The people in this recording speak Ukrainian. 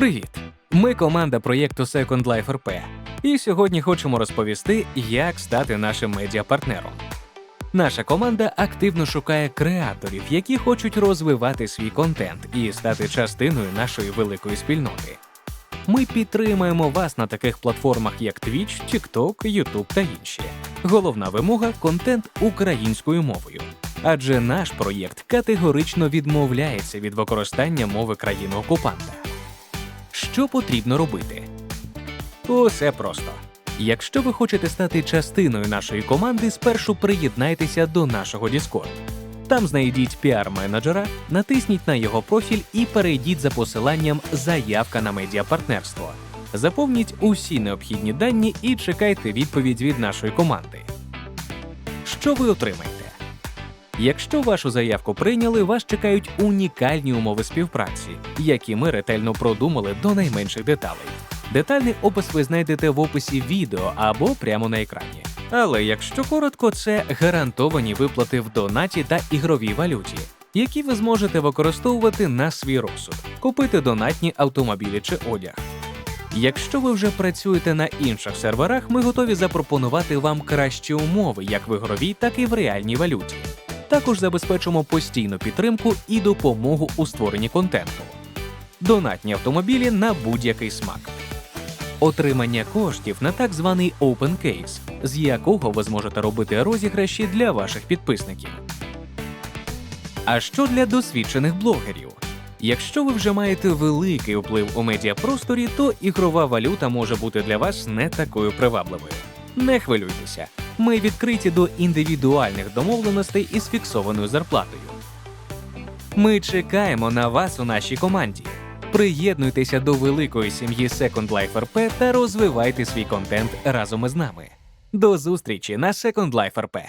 Привіт! Ми команда проєкту Second Life RP, і сьогодні хочемо розповісти, як стати нашим медіапартнером. Наша команда активно шукає креаторів, які хочуть розвивати свій контент і стати частиною нашої великої спільноти. Ми підтримуємо вас на таких платформах, як Twitch, TikTok, YouTube та інші. Головна вимога контент українською мовою. Адже наш проєкт категорично відмовляється від використання мови країни-окупанта. Що потрібно робити? Усе просто. Якщо ви хочете стати частиною нашої команди, спершу приєднайтеся до нашого Discord. Там знайдіть піар-менеджера, натисніть на його профіль і перейдіть за посиланням Заявка на медіапартнерство. Заповніть усі необхідні дані і чекайте відповідь від нашої команди. Що ви отримаєте? Якщо вашу заявку прийняли, вас чекають унікальні умови співпраці, які ми ретельно продумали до найменших деталей. Детальний опис ви знайдете в описі відео або прямо на екрані. Але якщо коротко, це гарантовані виплати в донаті та ігровій валюті, які ви зможете використовувати на свій розсуд, купити донатні автомобілі чи одяг. Якщо ви вже працюєте на інших серверах, ми готові запропонувати вам кращі умови як в ігровій, так і в реальній валюті. Також забезпечимо постійну підтримку і допомогу у створенні контенту. Донатні автомобілі на будь-який смак. Отримання коштів на так званий Open Case, з якого ви зможете робити розіграші для ваших підписників. А що для досвідчених блогерів? Якщо ви вже маєте великий вплив у медіапросторі, то ігрова валюта може бути для вас не такою привабливою. Не хвилюйтеся, ми відкриті до індивідуальних домовленостей із фіксованою зарплатою. Ми чекаємо на вас у нашій команді. Приєднуйтеся до великої сім'ї Second Life RP та розвивайте свій контент разом із нами. До зустрічі на Second Life RP!